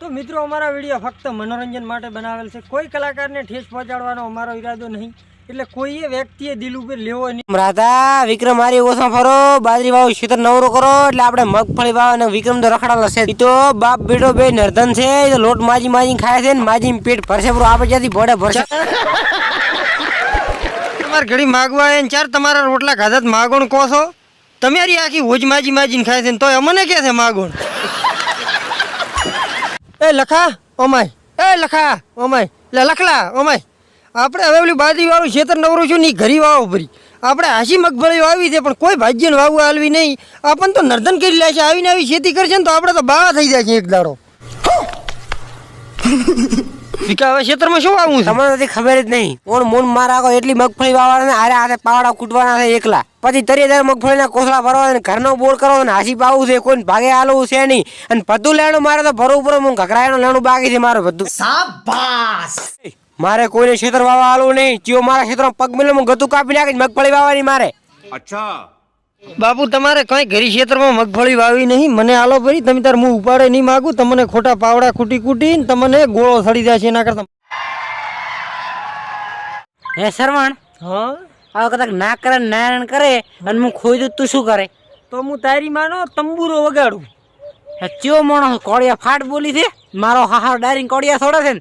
તો મિત્રો અમારા વીડિયો ફક્ત મનોરંજન માટે બનાવેલ છે. કોઈ કલાકારને ઠેસ પહોંચાડવાનો અમારો ઈરાદો નહીં. એટલે કોઈએ વ્યક્તિએ દિલ ઉપર લેવો નહીં. રાધા વિક્રમ મારી ઓછો ફરો. બાજરી વાવ શીતર નવરો કરો. એટલે આપણે મગફળી વાવ અને વિક્રમ તો રખડાલો છે. તો બાપ બેટો બે નર્ધન છે. તો લોટ માજી માજી ખાય છે ને માજી પેટ ભરશે. બરો આપણે જ્યાંથી ભોડે ભરશે. તમારે ઘડી માગવા આવે ચાર તમારા રોટલા ખાધા માગોણ કહો છો? તમારી આખી હોજ માજી માજીને ખાય છે ને તોય અમને કે છે માગોણ? એ લખા, ઓમાય. એ લખા, ઓમાય. લે, લખલા, ઓમાય. આપણે હવે બાજરી વાળું ખેતર નવરું છું ની ઘરી વાવો ભરી. આપણે હાસી મગફળી વાવી છે, પણ કોઈ ભાગ્યને વાવવા હાલવી નહીં. આપણને તો નર્ધન કરી લે છે આવીને આવી ખેતી કરશે ને તો આપણે તો બાવા થઈ જાય છે એક દાડો. વિકા શું આવું છે? નથી ખબર જ નહીં. કોણ મૂન માર આખો એટલી મગફળી વાવવાના આરે હાથે પાવડા કૂટવાના છે એકલા. પછી તરી મગફળીના કોસલા ભરવા ને ઘરનો બોર કરવો ને હાસી પાવું છે કોઈ ભાગે હાલવું છે નહીં. અને બધું લેણું મારે તો ભરવું પડે હું ઘઘરાયનું લેણું બાકી છે મારું બધું. શાબાશ! મારે કોઈને ક્ષેત્ર વાવવા હાલવું નહીં. ચીઓ મારા ખેતરમાં પગ મિલે હું ગતું કાપી નાખીશ મગફળી વાવવાની મારે. અચ્છા. બાપુ તમારે કઈ ઘરી ક્ષેત્રમાં મગફળી વાવી નહીં? મને આલો ભરી તમે તાર હું ઉપાડે નહીં માગું. તમને ખોટા પાવડા કૂટી કૂટી ને તમને ગોળો સડી જાય છે એના કરતા. હે શરવણ હા? આ કદાચ ના કરે નારાયણ કરે અને હું ખોઈ દઉં તું શું કરે? તો હું તારી માનો તંબુરો વગાડું. ચો ચિયો માણસ કોળિયા ફાટ બોલી છે? મારો હાહાર ડાયરી કોળિયા છોડે છે ને?